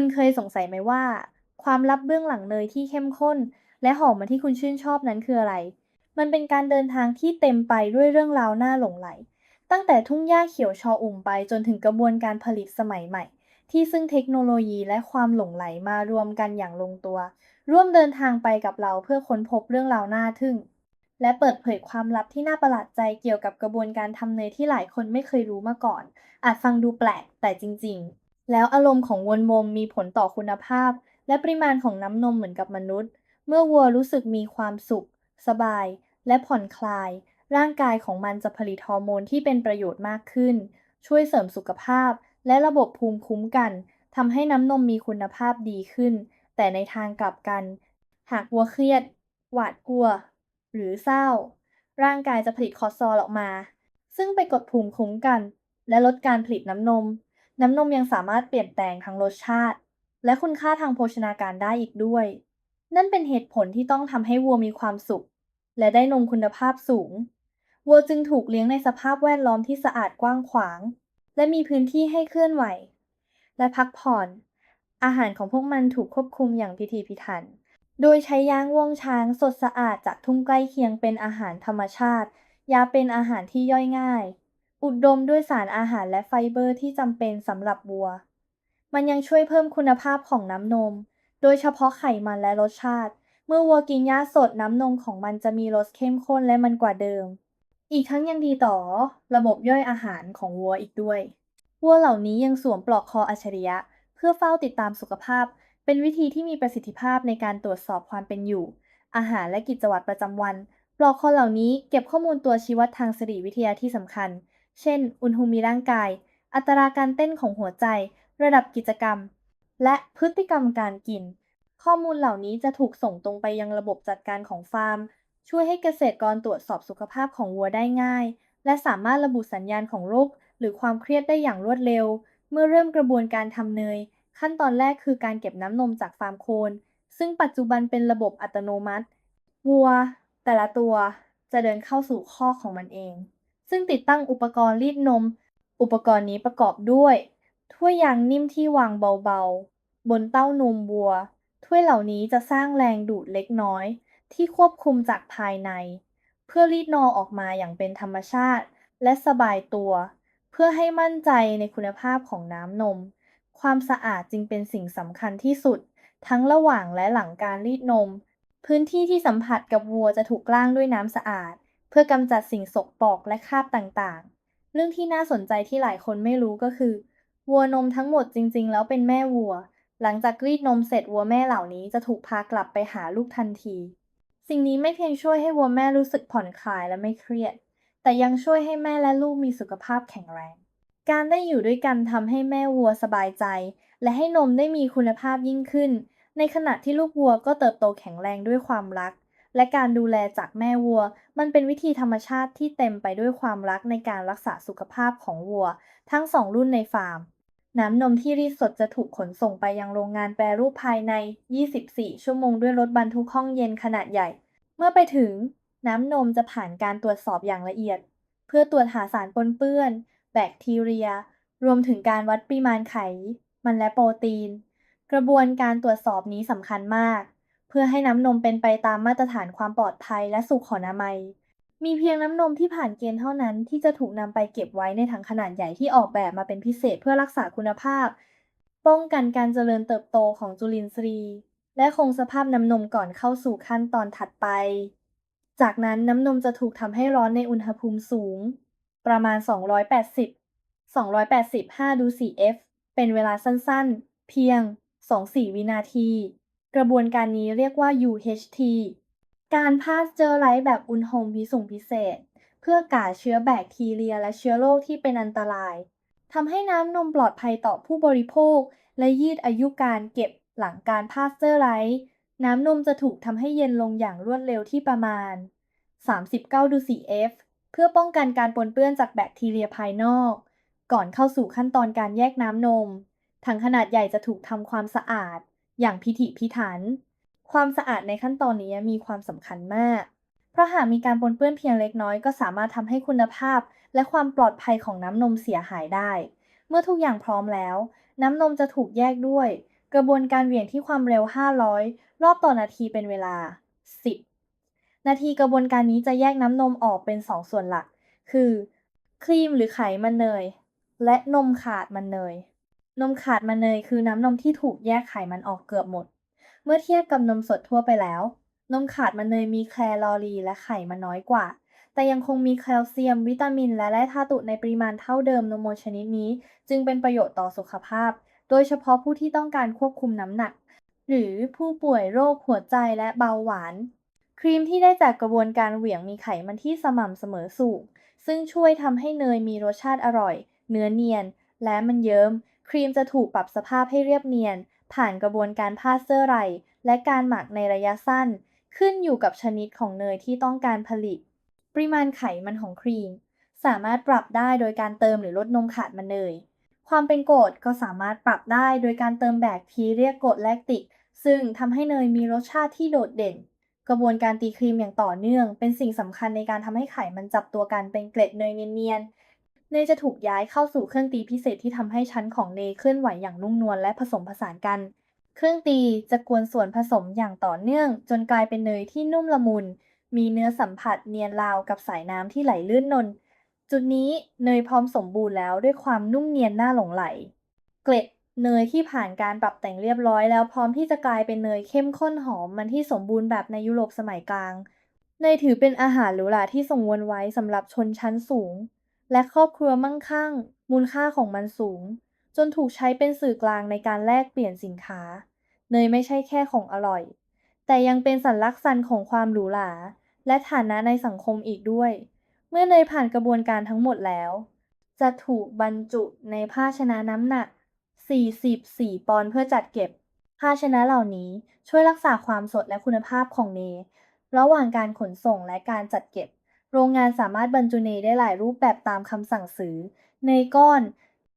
คุณเคยสงสัยไหมว่า ความลับเบื้องหลังเนยที่เข้มข้น และหอมมาที่คุณชื่นชอบนั้นคืออะไร มันเป็นการเดินทางที่เต็มไปด้วยเรื่องราวน่าหลงใหล ตั้งแต่ทุ่งหญ้าเขียวชออุ่มไปจนถึงกระบวนการผลิตสมัยใหม่ ที่ซึ่งเทคโนโลยีและความหลงไหลมารวมกันอย่างลงตัว ร่วมเดินทางไปกับเราเพื่อค้นพบเรื่องราวน่าทึ่ง และเปิดเผยความลับที่น่าประหลาดใจเกี่ยวกับกระบวนการทำเนยที่หลายคนไม่เคยรู้มาก่อน อาจฟังดูแปลกแต่จริง ๆ แล้วอารมณ์ของวนวมมีผลต่อคุณภาพ และปริมาณของน้ำนมเหมือนกับมนุษย์ เมื่อวัวรู้สึกมีความสุข สบาย และผ่อนคลาย ร่างกายของมันจะผลิตฮอร์โมนที่เป็นประโยชน์มากขึ้น ช่วยเสริมสุขภาพ และระบบภูมิคุ้มกันทำให้น้ำนมมีคุณภาพดีขึ้น แต่ในทางกลับกัน หากวัวเครียด หวาดกลัว หรือเศร้า ร่างกายจะผลิตคอร์ติซอลออกมา ซึ่งไปกดภูมิคุ้มกัน และลดการผลิตน้ำนม น้ำนมยังสามารถเปลี่ยนแปลงทั้งรสชาติ และคุณค่าทางโภชนาการได้อีกด้วย นั่นเป็นเหตุผลที่ต้องทำให้วัวมีความสุข และได้นมคุณภาพสูง วัวจึงถูกเลี้ยงในสภาพแวดล้อมที่สะอาดกว้างขวาง และมีพื้นที่ให้เคลื่อนไหว และพักผ่อน อาหารของพวกมันถูกควบคุมอย่างพิถีพิถัน โดยใช้ยางวงช้างสดสะอาดจากทุ่งใกล้เคียงเป็นอาหารธรรมชาติ ยาเป็นอาหารที่ย่อยง่าย อุดมด้วยสารอาหารและไฟเบอร์ที่จำเป็นสำหรับวัว มันยังช่วยเพิ่มคุณภาพของน้ำนม โดยเฉพาะไขมันและรสชาติ เมื่อวัวกินหญ้าสดน้ำนมของมันจะมีรสเข้มข้นและมันกว่าเดิม อีกทั้งยังดีต่อ ระบบย่อยอาหารของวัวอีกด้วย วัวเหล่านี้ยังสวมปลอกคออัจฉริยะ เพื่อเฝ้าติดตามสุขภาพ เป็นวิธีที่มีประสิทธิภาพในการตรวจสอบความเป็นอยู่ อาหารและกิจวัตรประจำวัน ปลอกคอเหล่านี้เก็บข้อมูลตัวชี้วัดทางสรีวิทยาที่สำคัญ เช่น อุณหภูมิร่างกาย อัตราการเต้นของหัวใจ ระดับกิจกรรม และพฤติกรรมการกิน ข้อมูลเหล่านี้จะถูกส่งตรงไปยังระบบจัดการของฟาร์ม ช่วยให้เกษตรกรตรวจสอบสุขภาพของวัวได้ง่าย และสามารถระบุสัญญาณของโรคหรือความเครียดได้อย่างรวดเร็ว เมื่อเริ่มกระบวนการทำเนย ขั้นตอนแรกคือการเก็บน้ำนมจากฟาร์มโคน ซึ่งปัจจุบันเป็นระบบอัตโนมัติ วัว แต่ละตัวจะเดินเข้าสู่คอกของมันเอง ซึ่งติดตั้งอุปกรณ์รีดนม อุปกรณ์นี้ประกอบด้วย ถ้วยยางนิ่มที่วางเบาๆ บนเต้านมวัว ถ้วยเหล่านี้จะสร้างแรงดูดเล็กน้อย ที่ควบคุมจากภายใน เพื่อรีดนอออกมาอย่างเป็นธรรมชาติ และสบายตัว เพื่อให้มั่นใจในคุณภาพของน้ำนม ความสะอาดจึงเป็นสิ่งสำคัญที่สุด ทั้งระหว่างและหลังการรีดนม พื้นที่ที่สัมผัสกับวัวจะถูกล้างด้วยน้ำสะอาด เพื่อกำจัดสิ่งสกปรกและคราบต่างๆ เรื่องที่น่าสนใจที่หลายคนไม่รู้ก็คือ วัวนมทั้งหมดจริง ๆ แล้วเป็นแม่วัว หลังจากรีดนมเสร็จวัวแม่เหล่านี้จะถูกพากลับไปหาลูกทันที สิ่งนี้ไม่เพียงช่วยให้วัวแม่รู้สึกผ่อนคลายและไม่เครียด แต่ยังช่วยให้แม่และลูกมีสุขภาพแข็งแรง การได้อยู่ด้วยกันทำให้แม่วัวสบายใจ และให้นมได้มีคุณภาพยิ่งขึ้น ในขณะที่ลูกวัวก็เติบโตแข็งแรงด้วยความรัก และการดูแลจากแม่วัว มันเป็นวิธีธรรมชาติที่เต็มไปด้วยความรักในการรักษาสุขภาพของวัว ทั้งสองรุ่นในฟาร์ม น้ำนมที่รีดสดจะถูกขนส่งไปยังโรงงานแปรรูปภายใน 24 ชั่วโมงด้วยรถบรรทุกห้องเย็นขนาดใหญ่ เมื่อไปถึง น้ำนมจะผ่านการตรวจสอบอย่างละเอียด เพื่อตรวจหาสารปนเปื้อน แบคทีเรีย รวมถึงการวัดปริมาณไข มันและโปรตีน กระบวนการตรวจสอบนี้สำคัญมาก เพื่อให้น้ำนมเป็นไปตามมาตรฐานความปลอดภัยและสุขอนามัย มีเพียงน้ำนมที่ผ่านเกณฑ์เท่านั้นที่จะถูกนำไปเก็บไว้ในถังขนาดใหญ่ที่ออกแบบมาเป็นพิเศษเพื่อรักษาคุณภาพ ป้องกันการเจริญเติบโตของจุลินทรีย์ และคงสภาพน้ำนมก่อนเข้าสู่ขั้นตอนถัดไป จากนั้นน้ำนมจะถูกทำให้ร้อนในอุณหภูมิสูง ประมาณ 280 285 ดู 4F เป็นเวลาสั้นๆ เพียง 2-4 วินาที กระบวนการนี้เรียกว่า UHT การพาสเจอร์ไลซ์แบบอุณหภูมิพิสูงพิเศษ เพื่อกาเชื้อแบคทีเรียและเชื้อโรคที่เป็นอันตรายทำให้น้ำนมปลอดภัยต่อผู้บริโภค และยืดอายุการเก็บหลังการพาสเจอร์ไลซ์น้ำนมจะถูกทำให้เย็นลงอย่างรวดเร็วที่ประมาณ 39ดู 4F เพื่อป้องกันการปนเปื้อนจากแบคทีเรียภายนอก ก่อนเข้าสู่ขั้นตอนการแยกน้ำนม ถังขนาดใหญ่จะถูกทำความสะอาด อย่างพิถีพิถัน ความสะอาดในขั้นตอนนี้มีความสำคัญมาก เพราะหากมีการปนเปื้อนเพียงเล็กน้อยก็สามารถทำให้คุณภาพ และความปลอดภัยของน้ำนมเสียหายได้ เมื่อทุกอย่างพร้อมแล้ว น้ำนมจะถูกแยกด้วย กระบวนการเหวี่ยงที่ความเร็ว 500 รอบต่อนาทีเป็นเวลา 10 นาทีกระบวนการนี้จะแยกน้ำนมออกเป็น 2 ส่วนหลัก คือ ครีมหรือไขมันเนย และนมขาดมันเนย นมขาดมันเนยคือน้ำนมที่ถูกแยกไขมันออกเกือบหมด เมื่อเทียบกับนมสดทั่วไปแล้ว นมขาดมันเนยมีแคลอรีและไขมันน้อยกว่า แต่ยังคงมีแคลเซียม วิตามิน และแร่ธาตุในปริมาณเท่าเดิมนมชนิดนี้ จึงเป็นประโยชน์ต่อสุขภาพ โดยเฉพาะผู้ที่ต้องการควบคุมน้ำหนัก หรือผู้ป่วยโรคหัวใจและเบาหวาน ครีมที่ได้จากกระบวนการเหวี่ยงมีไขมันที่สม่ำเสมอสูงซึ่งช่วยทำให้เนยมีรสชาติอร่อย เนื้อเนียน และมันเยิ้ม ครีมจะถูกปรับสภาพให้เรียบเนียน ผ่านกระบวนการพาสเจอร์ไรและการหมักในระยะสั้น ขึ้นอยู่กับชนิดของเนยที่ต้องการผลิต ปริมาณไขมันของครีม สามารถปรับได้โดยการเติมหรือลดนมขาดมันเนย ความเป็นโกรดก็สามารถปรับได้โดยการเติมแบคทีเรียกรดแลคติก ซึ่งทำให้เนยมีรสชาติที่โดดเด่น กระบวนการตีครีมอย่างต่อเนื่อง เป็นสิ่งสำคัญในการทำให้ไขมันจับตัวกันเป็นเกล็ดเนยเนียนๆ เนยจะถูกย้ายเข้าสู่เครื่องตีพิเศษที่ทำให้ชั้นของเนยเคลื่อนไหวอย่างนุ่มนวลและผสมผสานกัน เครื่องตีจะกวนส่วนผสมอย่างต่อเนื่อง จนกลายเป็นเนยที่นุ่มละมุน มีเนื้อสัมผัสเนียนราวกับสายน้ำที่ไหลลื่นนน จุดนี้เนยพร้อมสมบูรณ์แล้วด้วยความนุ่มเนียนน่าหลงไหล เกล็ดเนยที่ผ่านการปรับแต่งเรียบร้อยแล้วพร้อมที่จะกลายเป็นเนยเข้มข้นหอมมันที่สมบูรณ์แบบในยุโรปสมัยกลาง เนยถือเป็นอาหารหรูหราที่ส่งวนไว้สำหรับชนชั้นสูง และครอบครัวมั่งคั่ง มูลค่าของมันสูง จนถูกใช้เป็นสื่อกลางในการแลกเปลี่ยนสินค้า เนยไม่ใช่แค่ของอร่อย แต่ยังเป็นสัญลักษณ์ของความหรูหราและฐานะในสังคมอีกด้วย เมื่อเนยผ่านกระบวนการทั้งหมดแล้ว จะถูกบรรจุในภาชนะน้ำหนัก 44 ปอนด์เพื่อจัดเก็บ ภาชนะเหล่านี้ช่วยรักษาความสดและคุณภาพของเนยระหว่างการขนส่งและการจัดเก็บ โรงงานสามารถบรรจุเนยได้หลายรูปแบบตามคำสั่งซื้อ เนยก้อน